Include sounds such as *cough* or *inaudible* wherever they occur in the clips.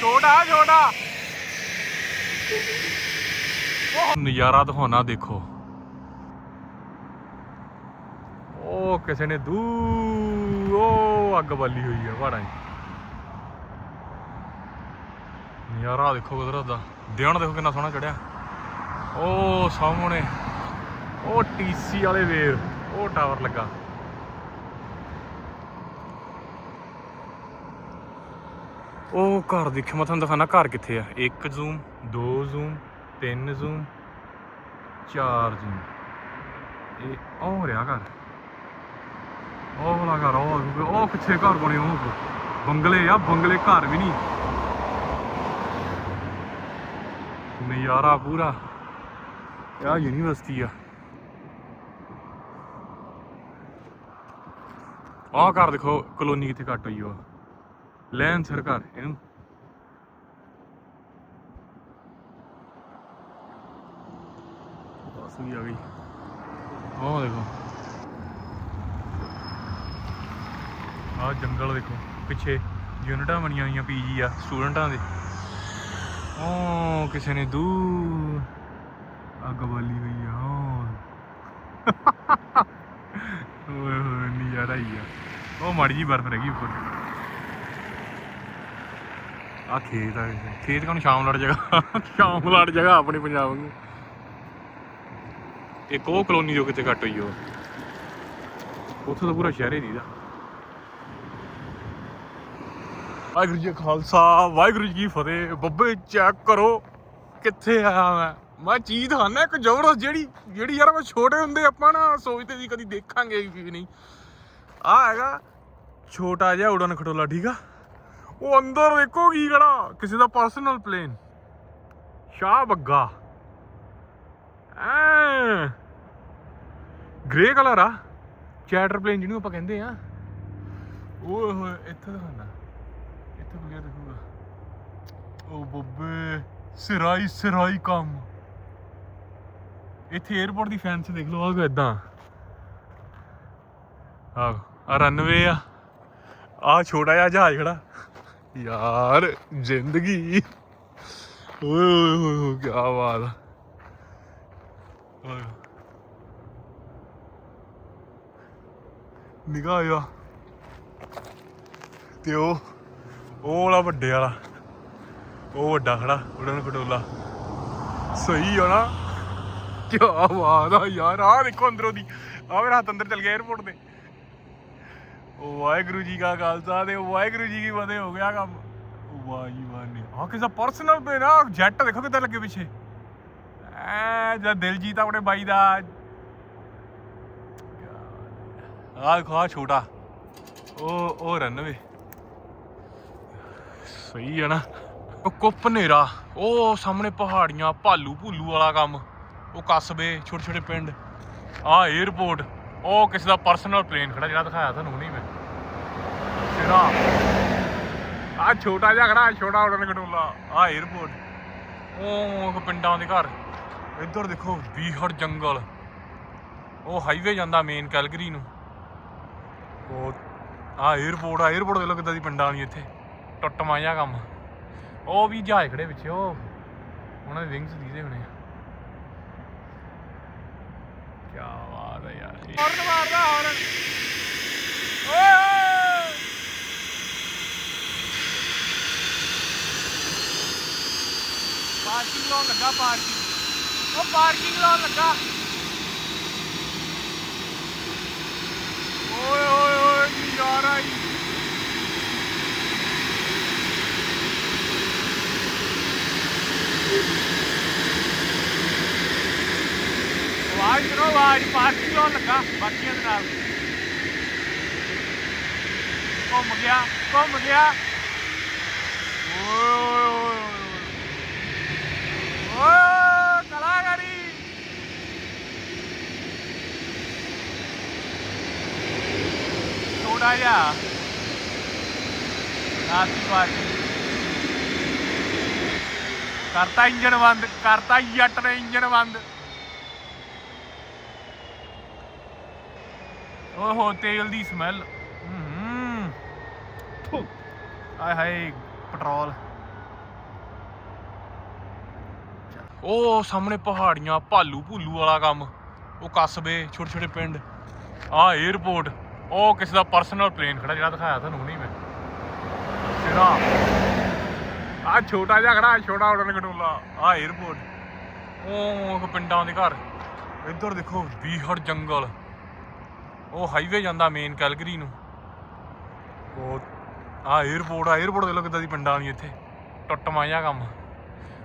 ਛੋਟਾ ਛੋਟਾ। ਨਜ਼ਾਰਾ ਦਿਖਾਉਣਾ ਦੇਖੋ। ਉਹ ਕਿਸੇ ਨੇ ਦੂ, ਉਹ ਅੱਗ ਬਾਲੀ ਹੋਈ ਹੈ ਪਹਾੜਾਂ 'ਚ ਨਜ਼ਾਰਾ ਦੇਖੋ ਕੁਦਰਤ ਦਾ। ਦਿਨ ਦੇਖੋ ਕਿੰਨਾ ਸੋਹਣਾ ਚੜਿਆ। ਉਹ ਸਾਹਮਣੇ, ਉਹ ਟੀਸੀ ਵਾਲੇ ਵੇਰ, ਉਹ ਟਾਵਰ ਲੱਗਾ। ਉਹ ਘਰ ਦੇਖਿਓ ਮੈਂ ਤੁਹਾਨੂੰ ਦਿਖਾਣਾ ਘਰ ਕਿੱਥੇ ਆ? ਇੱਕ ਜ਼ੂਮ ਦੋ ਜ਼ੂਮ ਤਿੰਨ ਜ਼ੂਮ ਚਾਰ ਜ਼ੂਮ ਇਹ ਉਹ ਰਿਹਾ ਘਰ। ਉਹ ਵਾਲਾ ਘਰ, ਉਹ ਉਹ ਪਿੱਛੇ ਘਰ ਬਣੇ ਉਹ। ਬੰਗਲੇ ਆ, ਬੰਗਲੇ ਘਰ ਵੀ ਨਹੀਂ। ਨਜ਼ਾਰਾ ਪੂਰਾ। ਆ ਯੂਨੀਵਰਸਿਟੀ ਆ। ਆਹ ਘਰ ਦੇਖੋ, ਕਲੋਨੀ ਕਿੱਥੇ ਕੱਟ ਹੋਈ ਉਹ ਲੈਣ ਸਰ ਘਰ ਇਹਨੂੰ। ਬਸ ਵੀ ਆ ਗਈ। ਆਹ ਦੇਖੋ। ਆਹ ਜੰਗਲ ਦੇਖੋ, ਪਿੱਛੇ ਯੂਨਿਟਾਂ ਬਣੀਆਂ ਹੋਈਆਂ ਪੀਜੀ ਆ, ਸਟੂਡੈਂਟਾਂ ਦੇ। ਉਹ ਕਿਸੇ ਨੇ ਦੂਰ ਅੱਗ ਬਾਲੀ ਹੋਈ ਆ *laughs* ਓਏ ਹੋਏ, ਨਜ਼ਾਰਾ ਹੀ ਆ। ਉਹ ਮਾੜੀ ਜੀ ਬਰਫ਼ ਰਹਿ ਗਈ ਉੱਪਰ। ਆ ਖੇਤ ਆ ਵੈਸੇ। ਖੇਤ ਕੌਣ ਸ਼ਾਮ ਲੜ ਜਗ੍ਹਾ। ਸ਼ਾਮ ਲੜ ਜਗ੍ਹਾ ਆਪਣੇ ਪੰਜਾਬ ਨੂੰ ਇੱਕ ਉਹ ਕਲੋਨੀ ਜੋ ਕਿਤੇ ਕੱਟ ਹੋਈ ਉਹ। ਉੱਥੇ ਤਾਂ ਪੂਰਾ ਸ਼ਹਿਰ ਹੀ ਦੀਦਾ ਵਾਹਿਗੁਰੂ ਜੀ ਖਾਲਸਾ, ਵਾਹਿਗੁਰੂ ਜੀ ਫਤਿਹ। ਬੱਬੇ ਚੈੱਕ ਕਰੋ, ਕਿੱਥੇ ਆਇਆ ਮੈਂ? ਮੈਂ ਚੀਜ਼ ਦਿਖਾਣਾ ਇੱਕ ਜ਼ਬਰਦਸਤ ਜਿਹੜੀ ਜਿਹੜੀ ਯਾਰ ਮੈਂ ਛੋਟੇ ਹੁੰਦੇ ਆਪਾਂ ਨਾ ਸੋਚਦੇ ਸੀ ਕਦੀ ਦੇਖਾਂਗੇ ਵੀ ਨਹੀਂ। ਆ ਹੈਗਾ ਛੋਟਾ ਜਿਹਾ ਉਡਨ ਖਟੋਲਾ, ਠੀਕ ਆ? ਉਹ ਅੰਦਰ ਦੇਖੋ ਕੀ ਖੜਾ। ਕਿਸੇ ਦਾ ਪਰਸਨਲ ਪਲੇਨ ਸ਼ਾਹ ਬੱਗਾ। ਐ। ਗ੍ਰੇ ਕਲਰ ਆ। ਚੈਟਰ ਪਲੇਨ ਜਿਹਨੂੰ ਆਪਾਂ ਕਹਿੰਦੇ ਆ। ਓਏ ਇੱਥੇ ਦਿਖਾਣਾ ਇੱਥੇ ਕਲੀਅਰ ਦਿਖੂਗਾ। ਉਹ ਬੱਬੇ, ਸਿਰਾਈ ਸਿਰਾਈ ਕੰਮ। ਇੱਥੇ 에어ਪੋਰਟ ਦੀ ਫੈਂਸ ਦੇਖ ਲਓ, ਆਹ ਇਦਾਂ ਆ ਰਨਵੇ ਆ। ਆ ਛੋਟਾ ਜਿਹਾ ਜਹਾਜ਼ ਖੜਾ। ਯਾਰ, ਜ਼ਿੰਦਗੀ। ਓਏ ਓਏ ਓਏ ਓਏ ਕੀ ਬਾਤ ਓਏ। ਨਿਗਾਹ ਆ ਤੇ ਉਹ ਉਹ ਵਾਲਾ ਵੱਡੇ ਵਾਲਾ। ਉਹ ਵੱਡਾ ਖੜਾ ਉਡਨ ਖਟੋਲਾ ਸਹੀ ਆ ਨਾ। ਕੀ ਬਾਤ ਆ ਯਾਰ ਆ ਦੇਖੋ ਅੰਦਰੋਂ ਦੀ। ਆ ਮੇਰਾ ਹੱਥ ਅੰਦਰ ਚਲ ਗਿਆ 에어ਪੋਰਟ ਦੇ ਵਾਹਿਗੁਰੂ ਜੀ ਕਾ ਖਾਲਸਾ ਤੇ ਵਾਹਿਗੁਰੂ ਜੀ ਕੀ ਫਤਿਹ ਹੋ ਗਿਆ ਕੰਮ। ਵਾਹ ਜੀ ਵਾਹ ਨੇ ਆ ਕਿਸੇ ਪਰਸਨਲ ਤੇ ਨਾ ਜੈਟ ਦੇਖੋ ਕਿੱਦਾਂ ਲੱਗੇ ਪਿੱਛੇ। ਐ ਜਦ ਦਿਲਜੀਤ ਆਪਣੇ ਬਾਈ ਦਾ। ਆ ਖਾ ਛੋਟਾ। ਉਹ ਉਹ ਰਨਵੇ ਸਹੀ ਹੈ ਨਾ। ਉਹ ਕੁੱਪ ਹਨੇਰਾ। ਉਹ ਸਾਹਮਣੇ ਪਹਾੜੀਆਂ, ਭਾਲੂ ਭੂਲੂ ਵਾਲਾ ਕੰਮ। ਉਹ ਕਸਬੇ ਛੋਟੇ ਛੋਟੇ ਪਿੰਡ। ਆ 에어ਪੋਰਟ ਉਹ ਕਿਸੇ ਦਾ ਪਰਸਨਲ ਪਲੇਨ ਖੜਾ ਜਿਹੜਾ ਦਿਖਾਇਆ ਤੁਹਾਨੂੰ ਨਹੀਂ ਖੜਾ। ਆ ਛੋਟਾ ਜਿਹਾ ਖੜਾ, ਛੋਟਾ ਉਹਨਾਂ ਖਟੋਲਾ ਆ 에어ਪੋਰਟ ਉਹ ਪਿੰਡਾਂ ਦੇ ਘਰ। ਇੱਧਰ ਦੇਖੋ, ਬੀਹੜ ਜੰਗਲ। ਉਹ ਹਾਈਵੇ ਜਾਂਦਾ ਮੇਨ ਕੈਲਗਰੀ ਨੂੰ। ਉਹ ਆ 에어ਪੋਰਟ ਆ 에어ਪੋਰਟ ਦੇ ਲੋ ਦੀ ਪਿੰਡਾਂ ਵਾਲੀ ਇੱਥੇ। ਟੁੱਟ ਮਾਇਆ ਕੰਮ। ਉਹ ਵੀ ਜਹਾਜ਼ ਖੜੇ ਪਿੱਛੇ, ਉਹ ਉਹਨਾਂ ਦੇ ਵਿੰਗਸ ਦੀਦੇ ਹੋਣੇ ਆ। ਕੀ ਬਾਤ ਹੈ ਯਾਰ। ਮਾਰਦਾ ਪਾਰਕਿੰਗ ਲਾਉਣ ਲੱਗਾ ਪਾਰਕਿੰਗ। ਉਹ ਪਾਰਕਿੰਗ ਲਾਉਣ ਲੱਗਾ। ਓਏ ਓਏ ਓਏ, ਕੀ ਯਾਰ ਆਈ ਆਵਾਜ਼ ਸੁਣੋ ਆਵਾਜ਼। ਪਾਰਕਿੰਗ ਲਾਉਣ ਲੱਗਾ। ਬਾਕੀਆਂ ਦੇ ਨਾਲ। ਘੁੰਮ ਗਿਆ ਘੁੰਮ ਗਿਆ। ਓਏ ਓਏ ਓਏ ਕਲਾਕਾਰੀ ਥੋੜਾ ਜਿਹਾ ਰਾਤੀ ਪਾਰਕਿੰਗ ਕਰਤਾ ਇੰਜਨ ਬੰਦ, ਕਰਤਾ ਜੱਟ ਨੇ ਇੰਜਨ ਬੰਦ। ਓਹੋ, ਤੇਲ ਦੀ ਸਮੈਲ ਹੂੰ ਆਏ ਹਾਏ ਪੈਟਰੋਲ। ਉਹ ਸਾਹਮਣੇ ਪਹਾੜੀਆਂ ਭਾਲੂ ਭੁੱਲੂ ਵਾਲਾ ਕੰਮ। ਉਹ ਕਸਬੇ ਛੋਟੇ ਛੋਟੇ ਪਿੰਡ। ਆ 에어ਪੋਰਟ ਉਹ ਕਿਸੇ ਦਾ ਪਰਸਨਲ ਪਲੇਨ ਖੜਾ ਜਿਹੜਾ ਦਿਖਾਇਆ ਤੁਹਾਨੂੰ ਨਹੀਂ ਮੈਂ। ਸਿਰਾ। ਆ ਛੋਟਾ ਜਿਹਾ ਖੜਾ, ਛੋਟਾ ਉਡਣ ਗਡੋਲਾ ਆ 에어ਪੋਰਟ ਉਹ ਪਿੰਡਾਂ ਦੇ ਘਰ। ਇੱਧਰ ਦੇਖੋ, ਬੀਹੜ ਜੰਗਲ। ਉਹ ਹਾਈਵੇ ਜਾਂਦਾ ਮੇਨ ਕੈਲਗਰੀ ਨੂੰ। ਉਹ ਆ 에어ਪੋਰਟ ਆ। 에어ਪੋਰਟ ਦੇ ਲੋ ਕਿਦਾਂ ਦੀ ਪਿੰਡਾਂ ਨਹੀਂ ਇੱਥੇ। ਟੁੱਟ ਮਾਇਆ ਕੰਮ।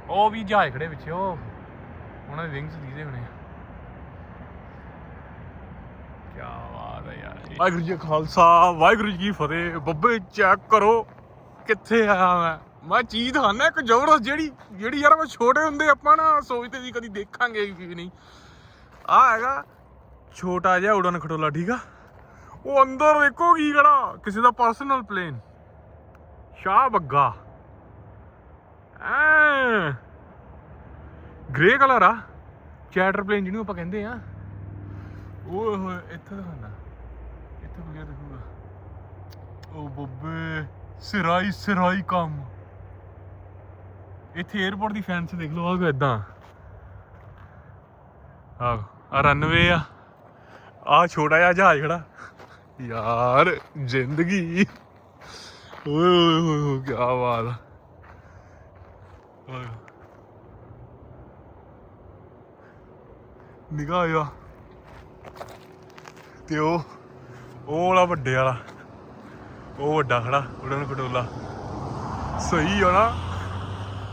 ਉਹ ਵੀ ਜਹਾਜ਼ ਖੜੇ ਪਿੱਛੇ, ਉਹ। ਉਹਨਾਂ ਦੇ ਵਿੰਗਸ ਦੀਦੇ ਹੋਣੇ। ਆ ਵਾਹਿਗੁਰੂ ਜੀ ਖਾਲਸਾ, ਵਾਹਿਗੁਰੂ ਜੀ ਕੀ ਫਤਿਹ। ਬੱਬੇ ਚੈੱਕ ਕਰੋ ਕਿੱਥੇ ਆਇਆ ਮੈਂ। ਮੈਂ ਚੀਜ਼ ਦਿਖਾਣਾ ਇੱਕ ਜ਼ਬਰਦਸਤ ਜਿਹੜੀ ਜਿਹੜੀ ਯਾਰ ਮੈਂ ਛੋਟੇ ਹੁੰਦੇ ਆਪਾਂ ਨਾ ਸੋਚਦੇ ਸੀ ਕਦੀ ਦੇਖਾਂਗੇ ਵੀ ਨਹੀਂ। ਆ ਹੈਗਾ ਛੋਟਾ ਜਿਹਾ ਉਡਨ ਖਟੋਲਾ, ਠੀਕ ਆ? ਉਹ ਅੰਦਰ ਦੇਖੋ ਕੀ ਖੜਾ, ਕਿਸੇ ਦਾ ਪਰਸਨਲ ਪਲੇਨ ਸ਼ਾਹ ਬੱਗਾ। ਐ। ਗ੍ਰੇ ਕਲਰ ਆ। ਚੈਟਰ ਪਲੇਨ ਜਿਹਨੂੰ ਆਪਾਂ ਕਹਿੰਦੇ ਆ। ਉਹ ਇੱਥੇ ਦਿਖਾਣਾ ਇੱਥੇ ਕਲੀਅਰ ਦਿਖੂਗਾ ਉਹ ਬੱਬੇ, ਸਿਰਾਈ ਸਿਰਾਈ ਕੰਮ। ਇੱਥੇ 에어ਪੋਰਟ ਦੀ ਫੈਂਸ ਦੇਖ ਲਓ, ਆਹ ਇਦਾਂ ਆ ਆ ਰਨਵੇ ਆ। ਆ ਛੋਟਾ ਜਿਹਾ ਜਹਾਜ਼ ਖੜਾ। ਯਾਰ, ਜ਼ਿੰਦਗੀ। ਓਏ ਓਏ ਓਏ ਓਏ ਕੀ ਬਾਤ ਆ। ਓਏ ਨਿਗਾਹ ਆ। ਤੇ ਉਹ ਉਹ ਵਾਲਾ ਵੱਡੇ ਵਾਲਾ। ਉਹ ਵੱਡਾ ਖੜਾ, ਉਡਣ ਖਟੋਲਾ ਸਹੀ ਆ ਨਾ।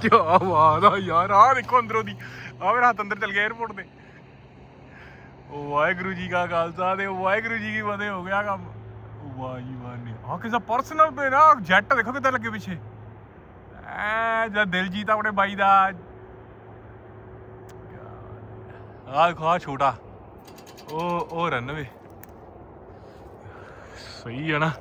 ਕੀ ਬਾਤ ਆ ਯਾਰ ਆ ਦੇਖੋ ਅੰਦਰੋਂ ਦੀ। ਆ ਮੇਰਾ ਹੱਥ ਅੰਦਰ ਚਲ ਗਿਆ 에어ਪੋਰਟ ਤੇ ਵਾਹਿਗੁਰੂ ਜੀ ਕਾ ਖਾਲਸਾ ਤੇ ਵਾਹਿਗੁਰੂ ਜੀ ਕੀ ਫਤਿਹ ਹੋ ਗਿਆ ਕੰਮ। ਵਾਹ ਜੀ ਵਾਹ ਨੇ ਆ ਕਿਸੇ ਪਰਸਨਲ ਤੇ ਨਾ ਜੈਟ ਦੇਖੋ ਕਿੱਦਾਂ ਲੱਗੇ ਪਿੱਛੇ। ਐ ਜਦ ਦਿਲਜੀਤ ਆਪਣੇ ਬਾਈ ਦਾ। ਆ। ਖਾ ਛੋਟਾ। ਉਹ ਉਹ ਰਨਵੇ ਸਹੀ ਹੈ ਨਾ?